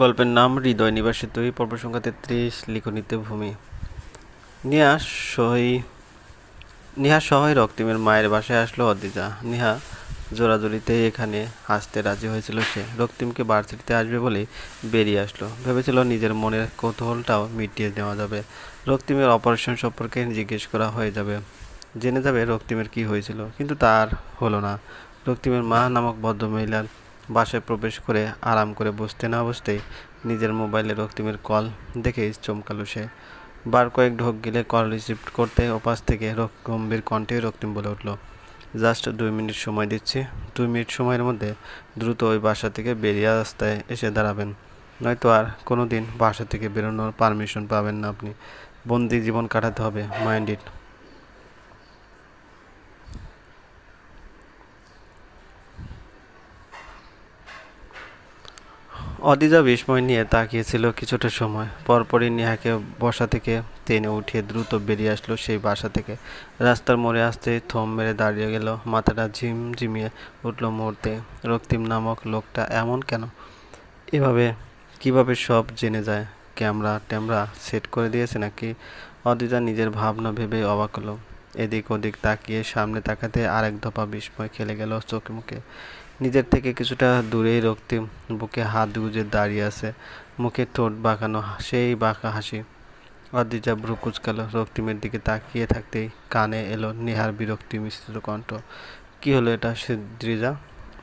গল্পের নাম হৃদয় নিবাসিত এই পর্ব সংখ্যা তেত্রিশ, লিখনিতে ভূমি। নিহা সহই নিহা সহই রক্তিমের মায়ের বাসায় আসলো অদিজা নিহা জোরাজুরিতে এখানে আসতে রাজি হয়েছিল সে। রক্তিমকে ভার্সিটিতে আসবে বলেই বেরিয়ে আসলো। ভেবেছিল নিজের মনের কৌতূহলটাও মিটিয়ে দেওয়া যাবে। রক্তিমের অপারেশন সম্পর্কে জিজ্ঞেস করা হয়ে যাবে। জেনে যাবে রক্তিমের কি হয়েছিল, কিন্তু তার হলো না। রক্তিমের মা নামক ভদ্রমহিলার বাসায় প্রবেশ করে আরাম করে বসতে না বসতেই নিজের মোবাইলে রক্তিমের কল দেখেই চমকালো সে। বার কয়েক ঢোক গেলে কল রিসিভ করতে ওপাশ থেকে গম্ভীর কণ্ঠে রক্তিম বলে উঠল, জাস্ট দুই মিনিট সময় দিচ্ছি। দুই মিনিট সময়ের মধ্যে দ্রুত ওই বাসা থেকে বেরিয়ে রাস্তায় এসে দাঁড়াবেন। নয়তো আর কোনো দিন বাসা থেকে বেরোনোর পারমিশন পাবেন না আপনি। বন্দি জীবন কাটাতে হবে, মাইন্ড ইট। অদিজা বিস্ময় নিয়ে তাকিয়েছিল কিছুটা সময়। পরপরই নেহাকে বসা থেকে টেনে উঠিয়ে দ্রুত বেরিয়ে আসলো সেই বাসা থেকে। রাস্তার মোড়ে আসতে থম মেরে দাঁড়িয়ে গেল। মাথাটা ঝিমঝিমিয়ে উঠল মুহূর্তে। রক্তিম নামক লোকটা এমন কেন? এভাবে কীভাবে সব জেনে যায়? ক্যামেরা ট্যামরা সেট করে দিয়েছে নাকি? অদিজা নিজের ভাবনা ভেবে অবাক হলো। এদিক ওদিক তাকিয়ে সামনে তাকাতে আরেক দফা বিস্ময় খেলে গেল চোখে মুখে। নিজের থেকে কিছুটা দূরেই রক্তিম বুকে হাত গুজে দাঁড়িয়ে আছে। মুখে ঠোঁট বাঁকানো সেই বাঁকা হাসি। অদ্রিজা ভ্রু কুচকালো, রক্তিমের দিকে তাকিয়ে থাকতেই কানে এলো নেহার বিরক্তি মিশ্রিত কণ্ঠ। কী হলো এটা সিদ্রিজা?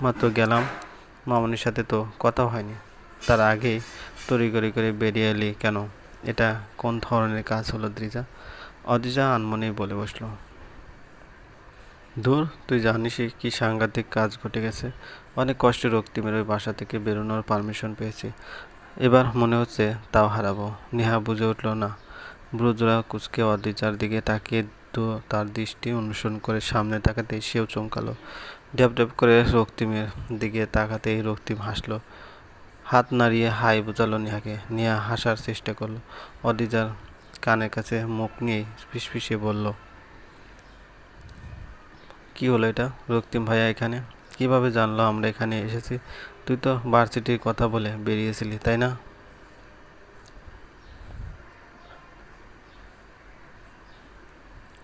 মাত্র গেলাম। মামনির সাথে তো কথা হয়নি। তার আগেই তড়িগড়ি করে বেরিয়ে এলি কেন? এটা কোন ধরনের কাজ হলো দ্রিজা? অদ্রিজা আনমনেই বলে বসল। ধুর তুই জানিসই কি সাংঘাতিক কাজ ঘটে গেছে। অনেক কষ্টে রক্তিমের ওই বাসা থেকে বেরোনোর পারমিশন পেয়েছি। এবার মনে হচ্ছে তাও হারাবো। নেহা বুঝে উঠল, না। ব্রুজরা কুচকে অদ্রিজার দিকে তাকিয়ে তার দৃষ্টি অনুসরণ করে সামনে তাকাতেই সেও চমকালো। ড্যাব ড্যাব করে রক্তিমের দিকে তাকাতেই রক্তিম হাসলো। হাত নাড়িয়ে হাই বোঝালো নেহাকে। নেহা হাসার চেষ্টা করল। অদ্রিজার কানের কাছে মুখ নিয়ে ফিসফিসিয়ে বলল কি হলো এটা? রক্তিম ভাইয়া এখানে। কীভাবে জানলো আমরা এখানে এসেছি? তুই তো ভার্সিটির কথা বলে বেরিয়েছিলি, তাই না?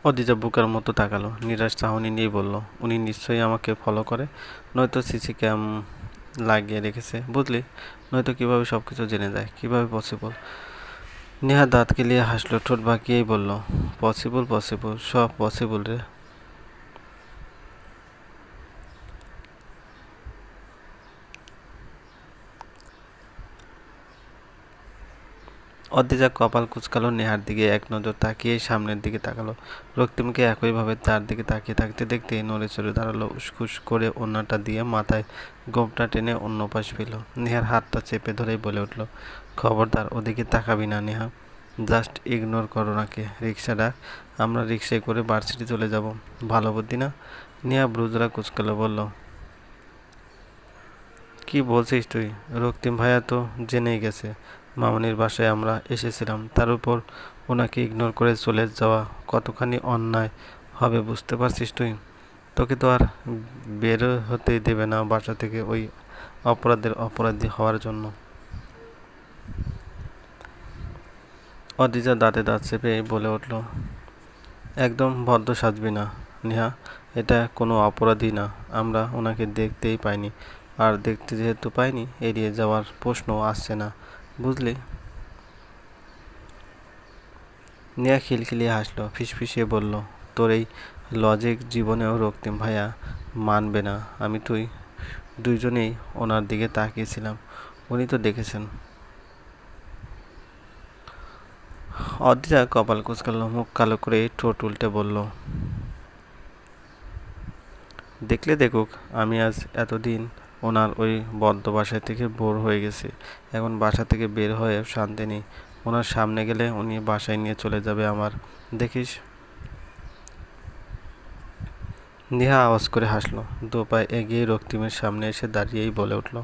অদিজা বুকার মতো তাকালো, নিরাশ চাহনি নিয়ে বলল, উনি নিশ্চয়ই আমাকে ফলো করে। নয়তো সিসি ক্যাম লাগিয়ে রেখেছে, বুঝলি? নয়তো কীভাবে সব কিছু জেনে যায়, কীভাবে পসিবল নেহা দাঁত কেলিয়ে হাসলো, ঠোঁট বাঁকিয়েই বলল পসিবল পসিবল সব পসিবল রে। অদ্রিজা কপাল কুচকালো, নেহার দিকে এক নজর তাকিয়ে সামনের দিকে তাকালো। রক্তিমকে একইভাবে তার দিকে তাকিয়ে থাকতে দেখতে নড়ে চড়ে দাঁড়াল, উসখুস করে অন্যটা দিয়ে মাথায় গোপটা টেনে অন্য পাশ পেল নেহার হাতটা চেপে ধরেই বলে উঠল, খবরদার, ওদিকে তাকাবি না নেহা। জাস্ট ইগনোর করো নাকে। রিক্সা ডাক আমরা রিক্সায় করে ভার্সিটি চলে যাব। ভালো বুদ্ধি না? নেহা ব্রুজরা কুচকালো, বলল, কি বলছিস তুই? রক্তিম ভাইয়া তো জেনেই গেছে। মামনির বাসায় আমরা এসেছিলাম। তার উপর ওনাকে ইগনোর করে চলে যাওয়া কতখানি অন্যায় হবে বুঝতে পারছিস তুই? তোকে তো আর বের হতে দেবে না বাসা থেকে ওই অপরাধের অপরাধী হওয়ার জন্য। অদিজা দাঁতে দাঁত চেপে বলে উঠল, একদম ভদ্র সাজবি না, নেহা। এটা কোনো অপরাধী না। আমরা ওনাকে দেখতেই পাইনি। আর দেখতে যেহেতু পাইনি, এড়িয়ে যাওয়ার প্রশ্ন আসছে না। বুঝলি? নেয়া খিলখিলিয়ে হাসলো, ফিসফিসিয়ে বলল, তোর এই লজিক জীবনেও রক্তিম ভাইয়া মানবে না। আমি তুই দুইজনেই ওনার দিকে তাকিয়েছিলাম। উনি তো দেখেছেন। অদ্রিজা কপাল কুচকালো, মুখ কালো করে ঠোঁট উল্টে বলল, দেখলে দেখুক, আমি আজ এতদিন ওনার ওই বদ্ধ বাসায় থেকে বোর হয়ে গেছে। এখন বাসা থেকে বের হয়ে শান্তি নেই ওনার সামনে গেলে উনি বাসায় নিয়ে চলে যাবে আমার। দেখিস। নেহা আওয়াজ করে হাসলো। পায়ে এগিয়ে রক্তিমের সামনে এসে দাঁড়িয়েই বলে উঠল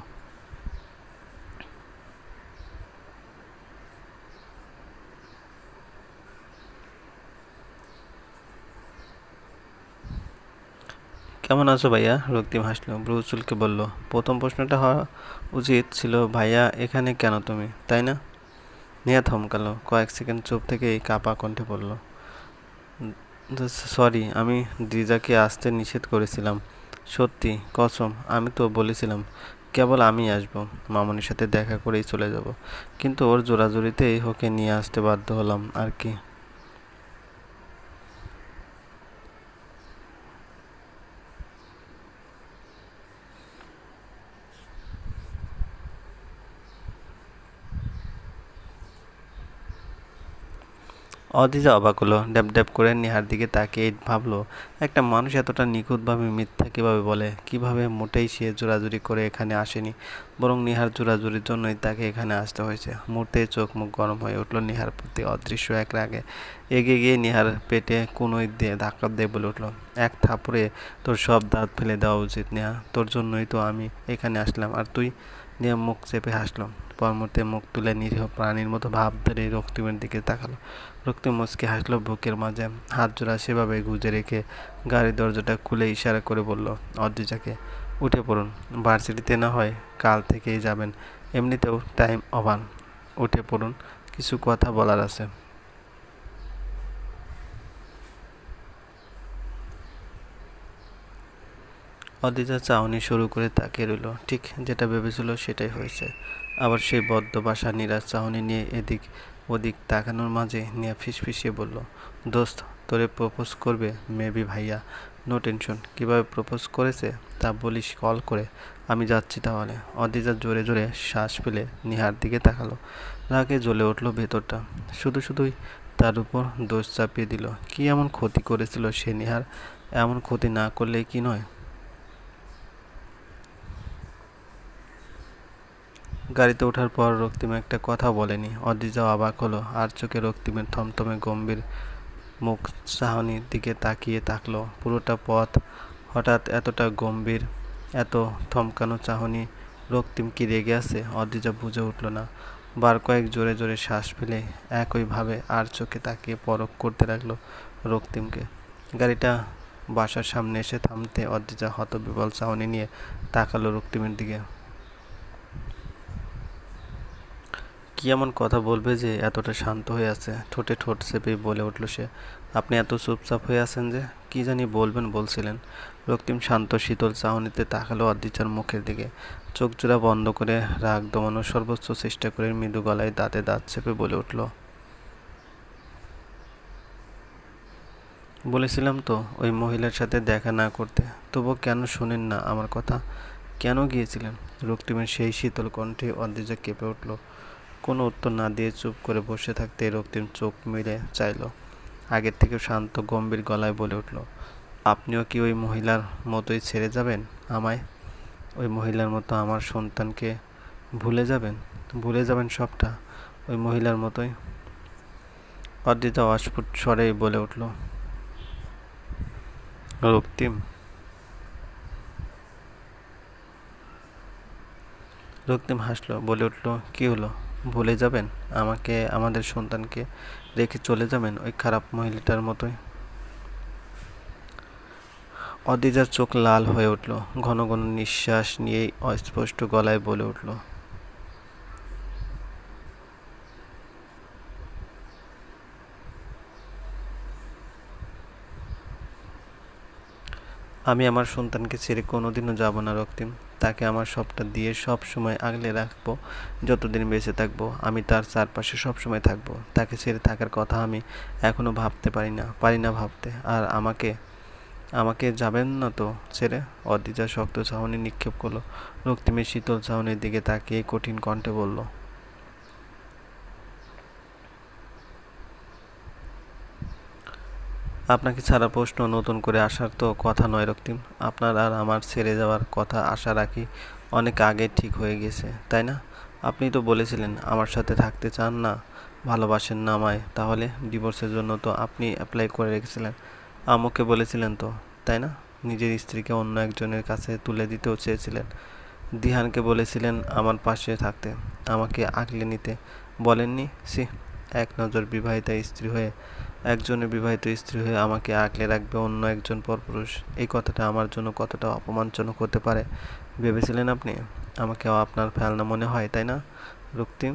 কেমন আছো ভাইয়া? রক্তিম হাসলো, ব্রু চুলকে বলল, প্রথম প্রশ্নটা হওয়া উচিত ছিল, ভাইয়া, এখানে কেন তুমি? তাই না? নেহা থমকালো, কয়েক সেকেন্ড চুপ থেকেই কাপা কণ্ঠে বলল সরি, আমি দিজাকে আসতে নিষেধ করেছিলাম। সত্যি, কসম, আমি তো বলেছিলাম, কেবল আমি আসব, মামনির সাথে দেখা করেই চলে যাব। কিন্তু ওর জোরাজুরিতেই ওকে নিয়ে আসতে বাধ্য হলাম, আর কি। অদিজা অবাক হলো, ড্যাব ড্যাব করে নেহার দিকে তাকিয়ে ভাবলো, একটা মানুষ এতটা নিখুঁতভাবে মিথ্যা কীভাবে বলে? কীভাবে মোটেই সে জোরাজুরি করে এখানে আসেনি? বরং নিহার জোরাজুরির জন্যই তাকে এখানে আসতে হয়েছে। মুহূর্তে চোখ মুখ গরম হয়ে উঠল নিহার প্রতি অদৃশ্য এক রাগে। এগিয়ে গিয়ে নিহার পেটে কোনোই দিয়ে ধাক্কা দিয়ে বলে উঠল, এক থাপড়ে তোর সব দাঁত ফেলে দেওয়া উচিত নেহা। তোর জন্যই তো আমি এখানে আসলাম। আর তুই নিয়ে মুখ চেপে হাসলো পর মুহূর্তে মুখ তুলে নিরীহ প্রাণীর মতো ভাব ধরে রক্তিমের দিকে তাকালো। রক্তিম মুচকে হাসলো বুকের মাঝে। হাত জোড়া সেভাবে গুজে রেখে গাড়ির দরজাটা খুলে ইশারা করে বলল অদ্রিজাকে উঠে পড়ুন। ভার্সিটিতে না হয় কাল থেকেই যাবেন। এমনিতেও টাইম অভান উঠে পড়ুন। কিছু কথা বলার আছে। অদিতা চাউনি শুরু করে তাকিয়ে রইল। ঠিক যেটা ভেবেছিল সেটাই হয়েছে। আবার সেই বদ্ধ বাসা নিরাজ চাহনি নিয়ে এদিক ওদিক তাকানোর মাঝে নিয়ে ফিসফিসিয়ে বলল, দোস্ত, তোরে প্রপোজ করবে মেবি ভাইয়া। নো টেনশন, কীভাবে প্রপোজ করেছে তা বলিস কল করে। আমি যাচ্ছি তাহলে। অদিজা জোরে জোরে শ্বাস ফেলে নিহার দিকে তাকালো। রাগে জ্বলে উঠল ভেতরটা। শুধু শুধুই তার উপর দোষ চাপিয়ে দিল। কি এমন ক্ষতি করেছিল সে নিহার? এমন ক্ষতি না করলেই কি নয়? গাড়িতে ওঠার পর রক্তিম একটা কথা বলেনি। অদিজাও অবাক হলো, আর চোখে রক্তিমের থমথমে গম্ভীর মুখ চাহনির দিকে তাকিয়ে থাকল। পুরোটা পথ হঠাৎ এতটা গম্ভীর, এত থমকানো চাহনি, রক্তিম কি রেগে আছে? অদিজা বুঝে উঠল না। বার কয়েক জোরে জোরে শ্বাস ফেলে একইভাবে আর চোখে তাকিয়ে পরক করতে লাগল রক্তিমকে। গাড়িটা বাসার সামনে এসে থামতে অদিজা হতবিবল চাহনি নিয়ে তাকালো রক্তিমের দিকে। কি এমন কথা বলবে যে এতটা শান্ত হয়ে আছে? ঠোঁটে ঠোঁট চেপে বলে উঠল সে। আপনি এত চুপচাপ হয়ে আছেন যে কি জানি বলবেন বলছিলেন। রক্তিম শান্ত শীতল চাহনিতে তাকালো অদ্রিচার মুখের দিকে। চোখ জোড়া বন্ধ করে রাগ দমানোর সর্বোচ্চ চেষ্টা করে মৃদু গলায় দাঁতে দাঁত চেপে বলে উঠল, বলেছিলাম তো ওই মহিলার সাথে দেখা না করতে। তবু কেন শোনেন না আমার কথা? কেন গিয়েছিলেন? রক্তিমের সেই শীতল কণ্ঠে অদ্রিজা কেঁপে উঠল। কোনো উত্তর না দিয়ে চুপ করে বসে থাকতে রক্তিম চোখ মেলে চাইল। আগের থেকে শান্ত, গম্ভীর গলায় বলে উঠল, আপনিও কি ওই মহিলার মতোই ছেড়ে যাবেন আমায়? ওই মহিলার মতো আমার সন্তানকে ভুলে যাবেন? ভুলে যাবেন সবটা? ওই মহিলার মতোই? অদ্রিতা অস্ফুট স্বরেই বলে উঠল, রক্তিম। রক্তিম হাসলো, বলে উঠল, কি হলো? ভুলে যাবেন? আমাকে, আমাদের সন্তানকে রেখে চলে যাবেন ওই খারাপ মহিলাটার মতোই? অদিজার চোখ লাল হয়ে উঠল, ঘন ঘন নিঃশ্বাস নিয়েই অস্পষ্ট গলায় বলে উঠল আমি আমার সন্তানকে ছেড়ে কোনোদিনও যাব না, রক্তিম। তাকে আমার সবটা দিয়ে সব সময় আগলে রাখব, যতদিন বেঁচে থাকব। আমি তার চারপাশে সব সময় থাকব। তাকে ছেড়ে থাকার কথা আমি এখনও ভাবতে পারি না পারি না ভাবতে। আর আমাকে আমাকে যাবেন না তো ছেড়ে? অদ্রিজা শক্ত ছাউনি নিক্ষেপ করল। রক্তিমের শীতল ছাউনির দিকে তাকিয়ে কঠিন কণ্ঠে বলল আপনাকে ছাড়া প্রশ্ন নতুন করে আসার তো কথা নয়, রক্তিম। আপনার আর আমার ছেড়ে যাওয়ার কথা আশা রাখি অনেক আগে ঠিক হয়ে গেছে, তাই না? আপনি তো বলেছিলেন আমার সাথে থাকতে চান না, ভালোবাসেন না আমায়। তাহলে ডিভোর্সের জন্য তো আপনি অ্যাপ্লাই করে রেখেছিলেন। আমাকে বলেছিলেন তো, তাই না? নিজের স্ত্রীকে অন্য একজনের কাছে তুলে দিতেও চেয়েছিলেন। দিহানকে বলেছিলেন আমার পাশে থাকতে, আমাকে আগলে নিতে। বলেননি? সি এক নজর বিবাহিতা স্ত্রী হয়ে একজনের বিবাহিত স্ত্রী হয়ে আমাকে আগলে রাখবে, অন্য একজন পরপুরুষ। এই কথাটা আমার জন্য কতটা অপমানজনক হতে পারে, ভেবেছিলেন আপনি? আমাকে আপনার ফেলনা মনে হয়, তাই না রক্তিম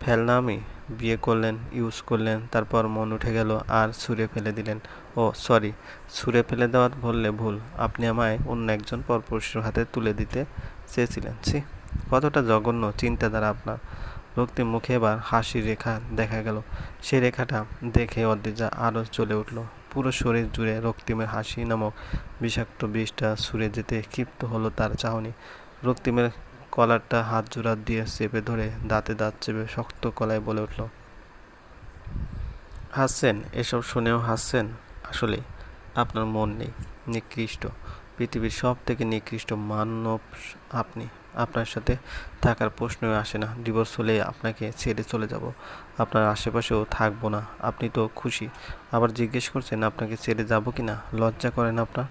ফেলনা আমি। বিয়ে করলেন, ইউজ করলেন, তারপর মন উঠে গেল আর ছুঁড়ে ফেলে দিলেন। ও, সরি, ছুঁড়ে ফেলে দেওয়ার বললে ভুল। আপনি আমায় অন্য একজন পরপুরুষের হাতে তুলে দিতে চেয়েছিলেন, ছি, কতটা জঘন্য চিন্তাধারা আপনার। রক্তিম মুখে এবার হাসির রেখা দেখা গেল। সেই রেখাটা দেখে অদ্রিজা আরও চলে উঠল। পুরো শরীর জুড়ে রক্তিমের হাসি নামক বিষাক্ত বিষটা ছুঁড়ে যেতে ক্ষিপ্ত হলো তার চাহনি। রক্তিমের কলারটা হাত জোড়া দিয়ে চেপে ধরে দাঁতে দাঁত চেপে শক্ত কলায় বলে উঠল, হাসছেন? এসব শুনেও হাসছেন? আসলে আপনার মন নেই। নিকৃষ্ট। পৃথিবীর সব থেকে নিকৃষ্ট মানব আপনি। আপনার সাথে থাকার প্রশ্নই আসে না। ডিভোর্স হলে আপনাকে ছেড়ে চলে যাব। আপনার আশেপাশেও থাকব না। আপনি তো খুশি। আবার জিজ্ঞেস করছেন, আপনাকে ছেড়ে যাব কি না লজ্জা করেন আপনার?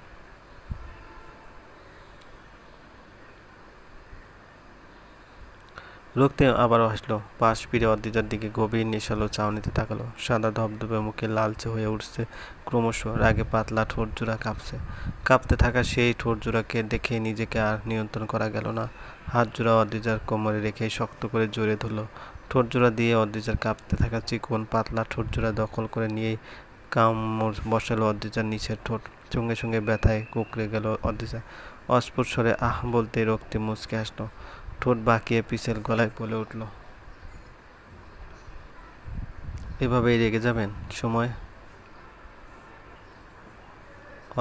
রক্তে আবারও হাসলো। পাশ ফিরে অদ্রিজার দিকে গভীর নেশালো চাউনিতে তাকালো। সাদা ধবধবে মুখে লালচে হয়ে উঠছে। ক্রমশ রাগে পাতলা ঠোঁট জোড়া কাঁপছে। কাঁপতে থাকা সেই ঠোঁট জোড়াকে দেখে নিজেকে আর নিয়ন্ত্রণ করা গেল না। হাত জোড়া অদ্রিজার কোমরে রেখে শক্ত করে জোরে ধরলো। ঠোঁট জোড়া দিয়ে অদ্রিজার কাঁপতে থাকা চিকন পাতলা ঠোঁট জোড়া দখল করে নিয়েই কামড় বসালো অদ্রিজার নিচের ঠোঁট। সঙ্গে সঙ্গে ব্যথায় কুকড়ে গেল অদ্রিজা অস্ফুট স্বরে আহ বলতে রক্তে মুচকে আসলো ঠোঁট বাঁকিয়ে পিছের গলায় বলে উঠল, এভাবেই রেগে যাবেন, সময়?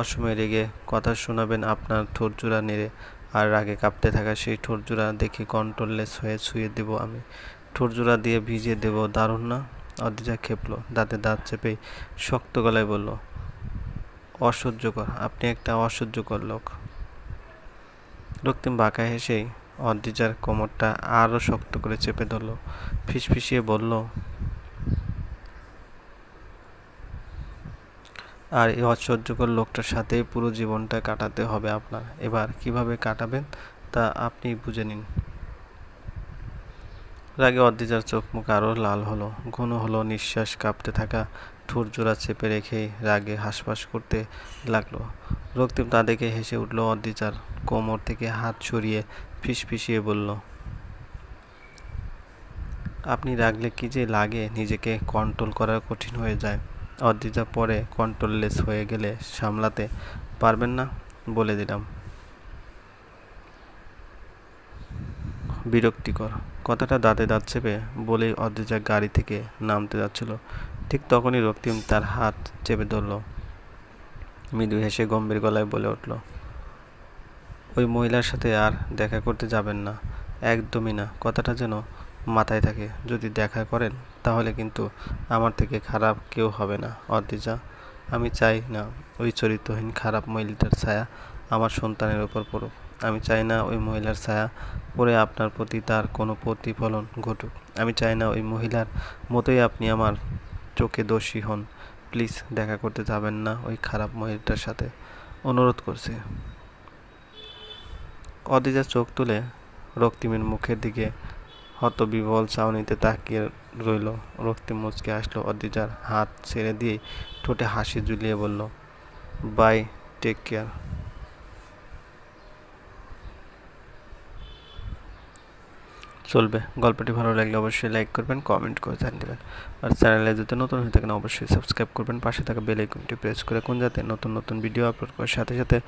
অসময়ে রেগে কথা শোনাবেন আপনার ঠোঁট জোড়া নেড়ে, আর রাগে কাঁপতে থাকা সেই ঠোঁট জোড়া দেখে কন্ট্রোললেস হয়ে ছুঁয়ে দেব আমি। ঠোঁট জোড়া দিয়ে ভিজিয়ে দেব, দারুণ না? অদ্রিজা খেপলো, দাঁতে দাঁত চেপে শক্ত গলায় বলল, অসহ্যকর, আপনি একটা অসহ্যকর লোক। রক্তিম বাঁকা হেসেই অদ্রিজার কোমরটা আরও শক্ত করে চেপে ধরল। ফিসফিসিয়ে বলল, আর এই অসহ্যকর লোকটার সাথেই পুরো জীবনটা কাটাতে হবে আপনার। এবার কীভাবে কাটাবেন তা আপনি বুঝে নিন। রাগে অদ্রিজার চোখ মুখ আরও লাল হলো। ঘন হলো নিঃশ্বাস কাঁপতে থাকা ঠোঁট জোড়া চেপে রেখেই রাগে হাসফাস করতে লাগল। রক্তিম তা দেখে হেসে উঠল অদ্রিজার কোমর থেকে হাত সরিয়ে ফিসফিসিয়ে বলল, আপনি রাগলে কি যে লাগে নিজেকে কন্ট্রোল করা কঠিন হয়ে যায়। অদ্রিজা পরে কন্ট্রোললেস হয়ে গেলে সামলাতে পারবেন না, বলে দিলাম। বিরক্তিকর। কথাটা দাঁতে দাঁত চেপে বলেই অদ্রিজা গাড়ি থেকে নামতে যাচ্ছিল। ঠিক তখনই রক্তিম তার হাত চেপে ধরল। মৃদু হেসে গম্ভীর গলায় বলে উঠল ওই মহিলার সাথে আর দেখা করতে যাবেন না। একদমই না। কথাটা যেন মাথায় থাকে। যদি দেখা করেন, তাহলে কিন্তু আমার থেকে খারাপ কেউ হবে না অদ্রিজা আমি চাই না ওই চরিত্রহীন খারাপ মহিলাটার ছায়া আমার সন্তানের ওপর পড়ুক। আমি চাই না ওই মহিলার ছায়া পড়ে আপনার প্রতি তার কোনো প্রতিফলন ঘটুক। আমি চাই না ওই মহিলার মতোই আপনি আমার চোখে দোষী হন। প্লিজ দেখা করতে যাবেন না ওই খারাপ মহিলাটার সাথে। অনুরোধ করছি। অদিজা চোখ তুলে রক্তিমের মুখের দিকে হতবিবল চাউনিতে তাকিয়ে রইল। রক্তিম মুচকে আসলো অদিজার হাত ছেড়ে দিয়ে ঠোঁটে হাসি ঝুলিয়ে বলল, বাই, টেক কেয়ার। চলবে। গল্পটি ভালো লাগলে অবশ্যই লাইক করবেন, কমেন্ট করে জানিয়ে দেবেন। আর চ্যানেলে যদি নতুন হয়ে থাকেন, অবশ্যই সাবস্ক্রাইব করবেন। পাশে থাকা বেল আইকনটি প্রেস করে কোন যাতে নতুন নতুন ভিডিও আপলোড করার সাথে সাথে